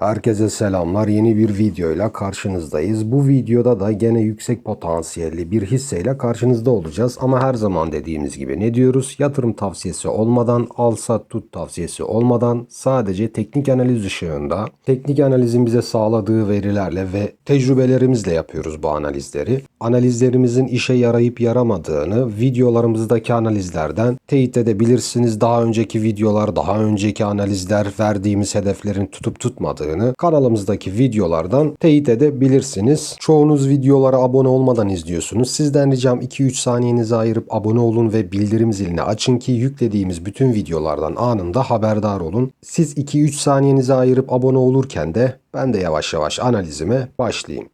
Herkese selamlar. Yeni bir videoyla karşınızdayız. Bu videoda da gene yüksek potansiyelli bir hisseyle karşınızda olacağız. Ama her zaman dediğimiz gibi ne diyoruz? Yatırım tavsiyesi olmadan, al sat tut tavsiyesi olmadan sadece teknik analiz ışığında, teknik analizin bize sağladığı verilerle ve tecrübelerimizle yapıyoruz bu analizleri. Analizlerimizin işe yarayıp yaramadığını videolarımızdaki analizlerden teyit edebilirsiniz. Daha önceki videolar, daha önceki analizler verdiğimiz hedeflerin tutup tutmadığını kanalımızdaki videolardan teyit edebilirsiniz. Çoğunuz videolara abone olmadan izliyorsunuz. Sizden ricam 2-3 saniyenizi ayırıp abone olun ve bildirim zilini açın ki yüklediğimiz bütün videolardan anında haberdar olun. Siz 2-3 saniyenizi ayırıp abone olurken de ben de yavaş yavaş analizime başlayayım.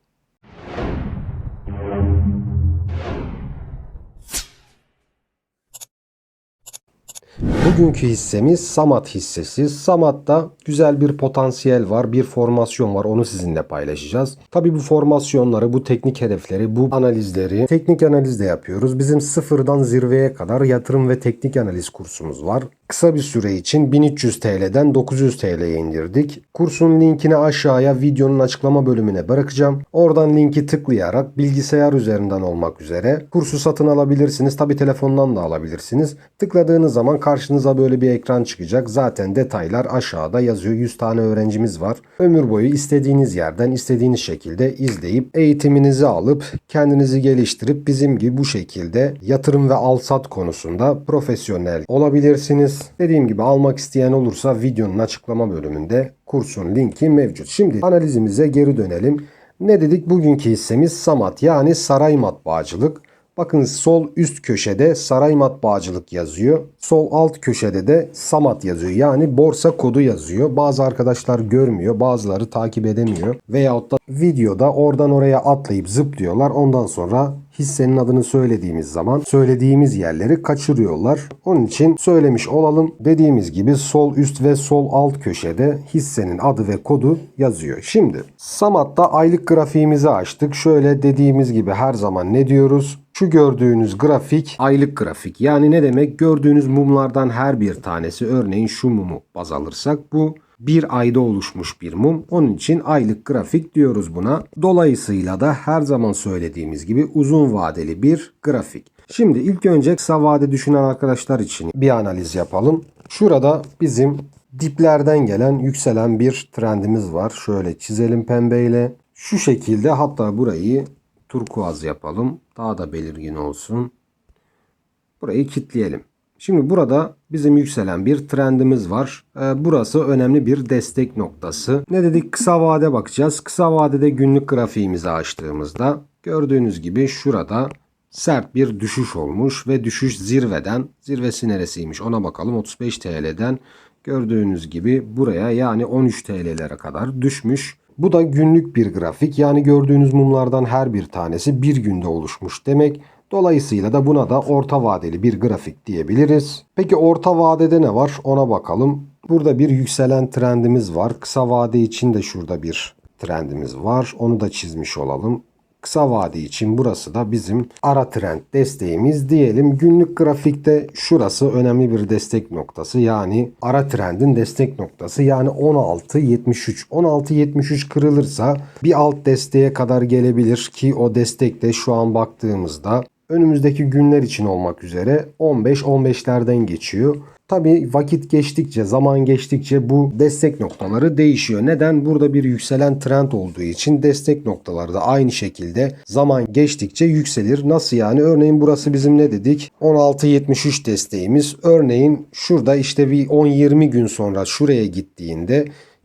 Bugünkü hissemiz Samat hissesi. Samat'ta güzel bir potansiyel var, bir formasyon var. Onu sizinle paylaşacağız. Tabii bu formasyonları, bu teknik hedefleri, bu analizleri teknik analizde yapıyoruz. Bizim sıfırdan zirveye kadar yatırım ve teknik analiz kursumuz var. Kısa bir süre için 1300 TL'den 900 TL'ye indirdik. Kursun linkini aşağıya videonun açıklama bölümüne bırakacağım. Oradan linki tıklayarak bilgisayar üzerinden olmak üzere kursu satın alabilirsiniz. Tabi telefondan da alabilirsiniz. Tıkladığınız zaman karşınıza böyle bir ekran çıkacak. Zaten detaylar aşağıda yazıyor. 100 tane öğrencimiz var. Ömür boyu istediğiniz yerden istediğiniz şekilde izleyip eğitiminizi alıp kendinizi geliştirip bizim gibi bu şekilde yatırım ve alsat konusunda profesyonel olabilirsiniz. Dediğim gibi almak isteyen olursa videonun açıklama bölümünde kursun linki mevcut. Şimdi analizimize geri dönelim. Ne dedik? Bugünkü hissemiz Samat yani saray matbaacılık. Bakın sol üst köşede saray matbaacılık yazıyor. Sol alt köşede de Samat yazıyor. Yani borsa kodu yazıyor. Bazı arkadaşlar görmüyor, bazıları takip edemiyor. Veyahut da videoda oradan oraya atlayıp zıplıyorlar. Ondan sonra hissenin adını söylediğimiz zaman söylediğimiz yerleri kaçırıyorlar. Onun için söylemiş olalım. Dediğimiz gibi sol üst ve sol alt köşede hissenin adı ve kodu yazıyor. Şimdi Samat'ta aylık grafiğimizi açtık. Şöyle dediğimiz gibi her zaman ne diyoruz? Şu gördüğünüz grafik aylık grafik. Yani ne demek? Gördüğünüz mumlardan her bir tanesi örneğin şu mumu baz alırsak bu bir ayda oluşmuş bir mum. Onun için aylık grafik diyoruz buna. Dolayısıyla da her zaman söylediğimiz gibi uzun vadeli bir grafik. Şimdi ilk önce kısa vade düşünen arkadaşlar için bir analiz yapalım. Şurada bizim diplerden gelen yükselen bir trendimiz var. Şöyle çizelim pembeyle. Şu şekilde hatta burayı turkuaz yapalım. Daha da belirgin olsun. Burayı kilitleyelim. Şimdi burada bizim yükselen bir trendimiz var. Ee, Burası önemli bir destek noktası. Ne dedik? Kısa vade bakacağız. Kısa vadede günlük grafiğimizi açtığımızda gördüğünüz gibi şurada sert bir düşüş olmuş ve düşüş zirveden zirvesi neresiymiş ona bakalım 35 TL'den gördüğünüz gibi buraya yani 13 TL'lere kadar düşmüş. Bu da günlük bir grafik yani gördüğünüz mumlardan her bir tanesi bir günde oluşmuş demek. Dolayısıyla da buna da orta vadeli bir grafik diyebiliriz. Peki orta vadede ne var ona bakalım. Burada bir yükselen trendimiz var. Kısa vade için de şurada bir trendimiz var. Onu da çizmiş olalım. Kısa vade için burası da bizim ara trend desteğimiz diyelim. Günlük grafikte şurası önemli bir destek noktası. Yani ara trendin destek noktası. Yani 16.73. 16.73 kırılırsa bir alt desteğe kadar gelebilir ki o destek de şu an baktığımızda önümüzdeki günler için olmak üzere 15-15'lerden geçiyor. Tabi vakit geçtikçe, zaman geçtikçe bu destek noktaları değişiyor. Neden? Burada bir yükselen trend olduğu için destek noktaları da aynı şekilde zaman geçtikçe yükselir. Nasıl yani? Örneğin burası bizim ne dedik? 16.73 desteğimiz. Örneğin şurada işte bir 10-20 gün sonra şuraya gittiğinde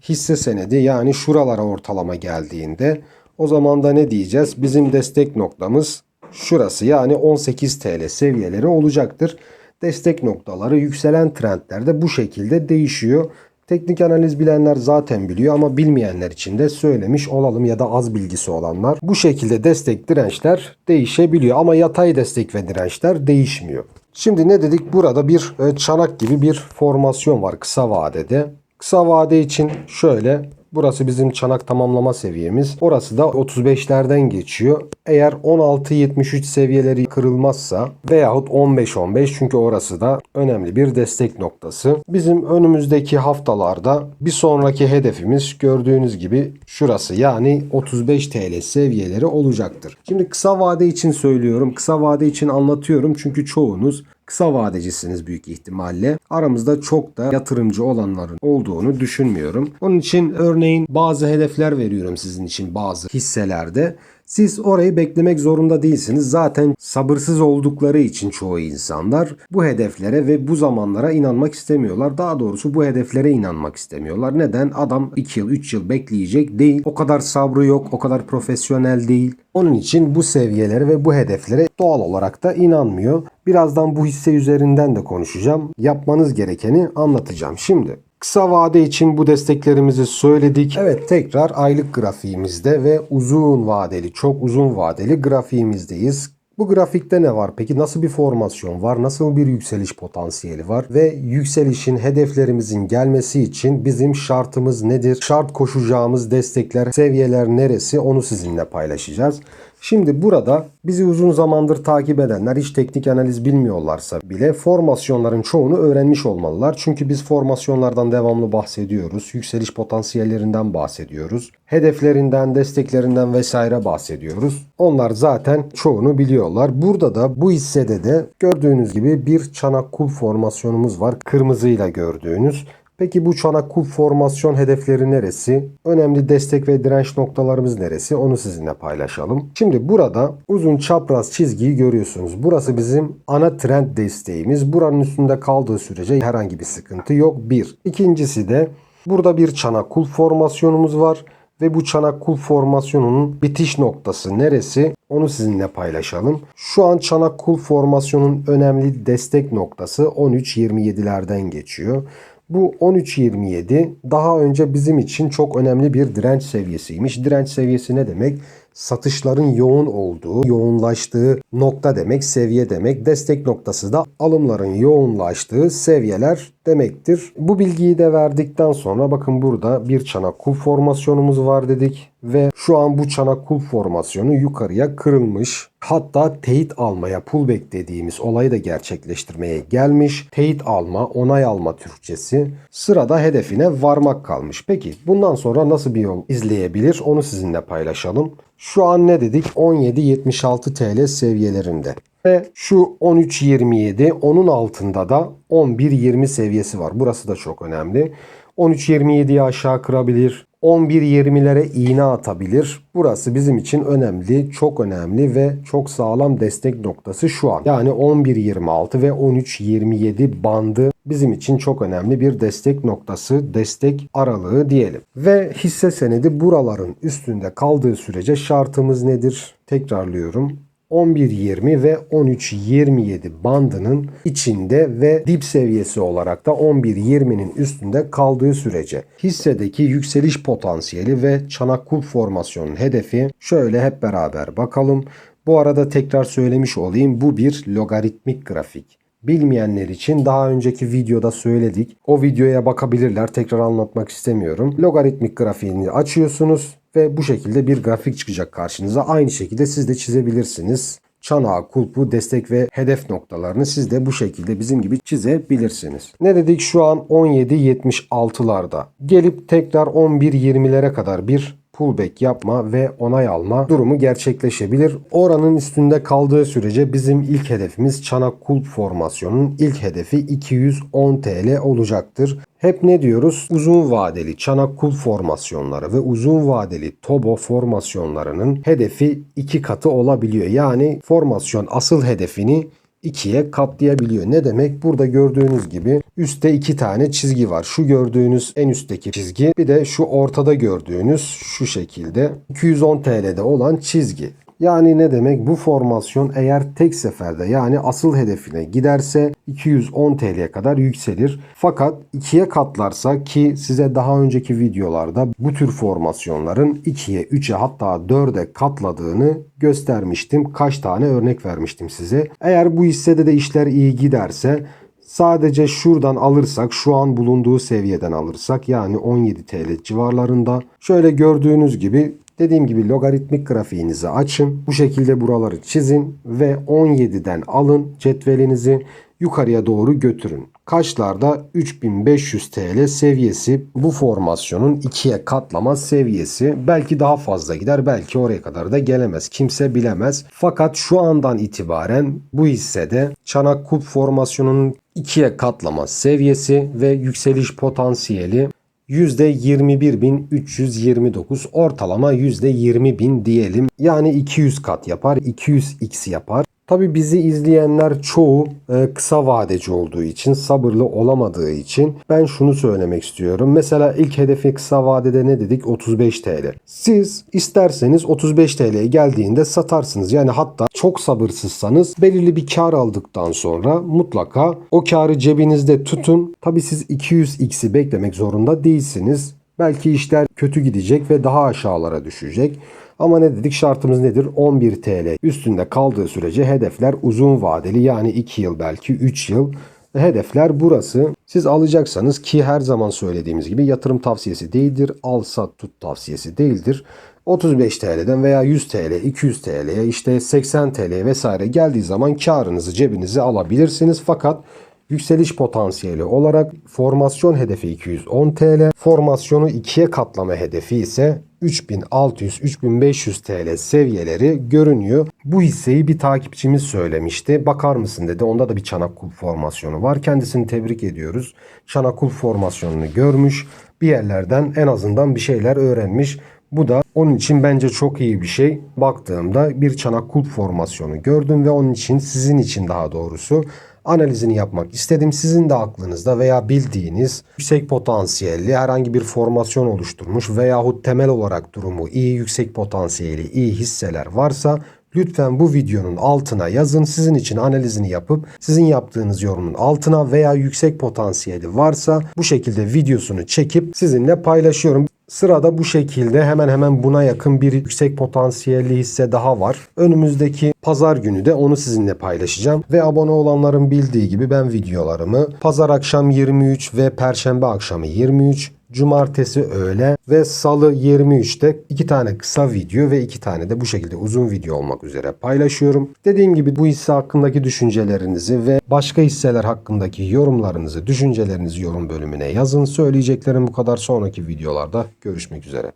hisse senedi yani şuralara ortalama geldiğinde o zaman da ne diyeceğiz? Bizim destek noktamız şurası yani 18 TL seviyeleri olacaktır. Destek noktaları yükselen trendlerde bu şekilde değişiyor. Teknik analiz bilenler zaten biliyor ama bilmeyenler için de söylemiş olalım ya da az bilgisi olanlar. Bu şekilde destek dirençler değişebiliyor ama yatay destek ve dirençler değişmiyor. Şimdi ne dedik? Burada bir e, çanak gibi bir formasyon var kısa vadede. Kısa vade için şöyle Burası bizim çanak tamamlama seviyemiz. Orası da 35'lerden geçiyor. Eğer 16-73 seviyeleri kırılmazsa veyahut 15-15 çünkü orası da önemli bir destek noktası. Bizim önümüzdeki haftalarda bir sonraki hedefimiz gördüğünüz gibi şurası yani 35 TL seviyeleri olacaktır. Şimdi kısa vade için söylüyorum. Kısa vade için anlatıyorum çünkü çoğunuz kısa vadecisiniz büyük ihtimalle. Aramızda çok da yatırımcı olanların olduğunu düşünmüyorum. Onun için örneğin bazı hedefler veriyorum sizin için bazı hisselerde. Siz orayı beklemek zorunda değilsiniz. Zaten sabırsız oldukları için çoğu insanlar bu hedeflere ve bu zamanlara inanmak istemiyorlar. Daha doğrusu bu hedeflere inanmak istemiyorlar. Neden? Adam 2 yıl 3 yıl bekleyecek değil. O kadar sabrı yok, o kadar profesyonel değil. Onun için bu seviyelere ve bu hedeflere doğal olarak da inanmıyor. Birazdan bu hisse üzerinden de konuşacağım. Yapmanız gerekeni anlatacağım. Şimdi Kısa vade için bu desteklerimizi söyledik. Evet tekrar aylık grafiğimizde ve uzun vadeli, çok uzun vadeli grafiğimizdeyiz. Bu grafikte ne var peki? Nasıl bir formasyon var? Nasıl bir yükseliş potansiyeli var? Ve yükselişin hedeflerimizin gelmesi için bizim şartımız nedir? Şart koşacağımız destekler, seviyeler neresi? Onu sizinle paylaşacağız. Şimdi burada bizi uzun zamandır takip edenler hiç teknik analiz bilmiyorlarsa bile formasyonların çoğunu öğrenmiş olmalılar. Çünkü biz formasyonlardan devamlı bahsediyoruz. Yükseliş potansiyellerinden bahsediyoruz. Hedeflerinden, desteklerinden vesaire bahsediyoruz. Onlar zaten çoğunu biliyorlar. Burada da bu hissede de gördüğünüz gibi bir çanak kul formasyonumuz var. Kırmızıyla gördüğünüz. Peki bu çanak kul formasyon hedefleri neresi? Önemli destek ve direnç noktalarımız neresi? Onu sizinle paylaşalım. Şimdi burada uzun çapraz çizgiyi görüyorsunuz. Burası bizim ana trend desteğimiz. Buranın üstünde kaldığı sürece herhangi bir sıkıntı yok. Bir. İkincisi de burada bir çanak kul formasyonumuz var. Ve bu çanak kul formasyonunun bitiş noktası neresi? Onu sizinle paylaşalım. Şu an çanak kul formasyonun önemli destek noktası 13.27'lerden geçiyor. Bu 13.27 daha önce bizim için çok önemli bir direnç seviyesiymiş. Direnç seviyesi ne demek? Satışların yoğun olduğu, yoğunlaştığı nokta demek, seviye demek. Destek noktası da alımların yoğunlaştığı seviyeler demektir. Bu bilgiyi de verdikten sonra bakın burada bir çanak kul formasyonumuz var dedik ve şu an bu çanak kul formasyonu yukarıya kırılmış. Hatta teyit almaya pullback dediğimiz olayı da gerçekleştirmeye gelmiş. Teyit alma, onay alma Türkçesi. Sırada hedefine varmak kalmış. Peki bundan sonra nasıl bir yol izleyebilir onu sizinle paylaşalım. Şu an ne dedik? 17.76 TL seviyelerinde. Ve şu 13.27 onun altında da 11.20 seviyesi var. Burası da çok önemli. 13.27'yi aşağı kırabilir. 11.20'lere iğne atabilir. Burası bizim için önemli, çok önemli ve çok sağlam destek noktası şu an. Yani 11.26 ve 13.27 bandı bizim için çok önemli bir destek noktası, destek aralığı diyelim. Ve hisse senedi buraların üstünde kaldığı sürece şartımız nedir? Tekrarlıyorum. 11.20 ve 13.27 bandının içinde ve dip seviyesi olarak da 11.20'nin üstünde kaldığı sürece hissedeki yükseliş potansiyeli ve çanak kulp formasyonun hedefi şöyle hep beraber bakalım. Bu arada tekrar söylemiş olayım bu bir logaritmik grafik. Bilmeyenler için daha önceki videoda söyledik. O videoya bakabilirler. Tekrar anlatmak istemiyorum. Logaritmik grafiğini açıyorsunuz ve bu şekilde bir grafik çıkacak karşınıza. Aynı şekilde siz de çizebilirsiniz. Çanağı, kulpu, destek ve hedef noktalarını siz de bu şekilde bizim gibi çizebilirsiniz. Ne dedik şu an 17.76'larda. Gelip tekrar 11.20'lere kadar bir pullback yapma ve onay alma durumu gerçekleşebilir. Oranın üstünde kaldığı sürece bizim ilk hedefimiz çanak kulp formasyonun ilk hedefi 210 TL olacaktır. Hep ne diyoruz? Uzun vadeli çanak kul formasyonları ve uzun vadeli tobo formasyonlarının hedefi iki katı olabiliyor. Yani formasyon asıl hedefini ikiye katlayabiliyor. Ne demek? Burada gördüğünüz gibi üstte iki tane çizgi var. Şu gördüğünüz en üstteki çizgi bir de şu ortada gördüğünüz şu şekilde 210 TL'de olan çizgi. Yani ne demek? Bu formasyon eğer tek seferde yani asıl hedefine giderse 210 TL'ye kadar yükselir. Fakat ikiye katlarsa ki size daha önceki videolarda bu tür formasyonların 2'ye, 3'e hatta 4'e katladığını göstermiştim. Kaç tane örnek vermiştim size. Eğer bu hissede de işler iyi giderse Sadece şuradan alırsak şu an bulunduğu seviyeden alırsak yani 17 TL civarlarında. Şöyle gördüğünüz gibi dediğim gibi logaritmik grafiğinizi açın. Bu şekilde buraları çizin ve 17'den alın cetvelinizi yukarıya doğru götürün. Kaşlarda 3500 TL seviyesi bu formasyonun ikiye katlama seviyesi. Belki daha fazla gider belki oraya kadar da gelemez. Kimse bilemez. Fakat şu andan itibaren bu hissede çanak kulp formasyonunun ikiye katlama seviyesi ve yükseliş potansiyeli %21.329 ortalama %20.000 diyelim. Yani 200 kat yapar, 200x yapar. Tabi bizi izleyenler çoğu e, kısa vadeci olduğu için, sabırlı olamadığı için ben şunu söylemek istiyorum. Mesela ilk hedefi kısa vadede ne dedik? 35 TL. Siz isterseniz 35 TL'ye geldiğinde satarsınız. Yani hatta çok sabırsızsanız belirli bir kar aldıktan sonra mutlaka o karı cebinizde tutun. Tabi siz 200x'i beklemek zorunda değilsiniz. Belki işler kötü gidecek ve daha aşağılara düşecek. Ama ne dedik şartımız nedir? 11 TL üstünde kaldığı sürece hedefler uzun vadeli yani 2 yıl belki 3 yıl hedefler burası. Siz alacaksanız ki her zaman söylediğimiz gibi yatırım tavsiyesi değildir. Al sat tut tavsiyesi değildir. 35 TL'den veya 100 TL, 200 TL'ye işte 80 TL vesaire geldiği zaman karınızı cebinize alabilirsiniz. Fakat Yükseliş potansiyeli olarak formasyon hedefi 210 TL, formasyonu ikiye katlama hedefi ise 3600-3500 TL seviyeleri görünüyor. Bu hisseyi bir takipçimiz söylemişti. Bakar mısın dedi. Onda da bir çanak kulp formasyonu var. Kendisini tebrik ediyoruz. Çanak kulp formasyonunu görmüş. Bir yerlerden en azından bir şeyler öğrenmiş. Bu da onun için bence çok iyi bir şey. Baktığımda bir çanak kulp formasyonu gördüm ve onun için sizin için daha doğrusu analizini yapmak istedim. Sizin de aklınızda veya bildiğiniz yüksek potansiyelli herhangi bir formasyon oluşturmuş veyahut temel olarak durumu iyi yüksek potansiyeli iyi hisseler varsa Lütfen bu videonun altına yazın. Sizin için analizini yapıp sizin yaptığınız yorumun altına veya yüksek potansiyeli varsa bu şekilde videosunu çekip sizinle paylaşıyorum. Sırada bu şekilde hemen hemen buna yakın bir yüksek potansiyelli hisse daha var. Önümüzdeki pazar günü de onu sizinle paylaşacağım. Ve abone olanların bildiği gibi ben videolarımı pazar akşam 23 ve perşembe akşamı 23 Cumartesi öğle ve salı 23'te iki tane kısa video ve iki tane de bu şekilde uzun video olmak üzere paylaşıyorum. Dediğim gibi bu hisse hakkındaki düşüncelerinizi ve başka hisseler hakkındaki yorumlarınızı, düşüncelerinizi yorum bölümüne yazın. Söyleyeceklerim bu kadar sonraki videolarda görüşmek üzere.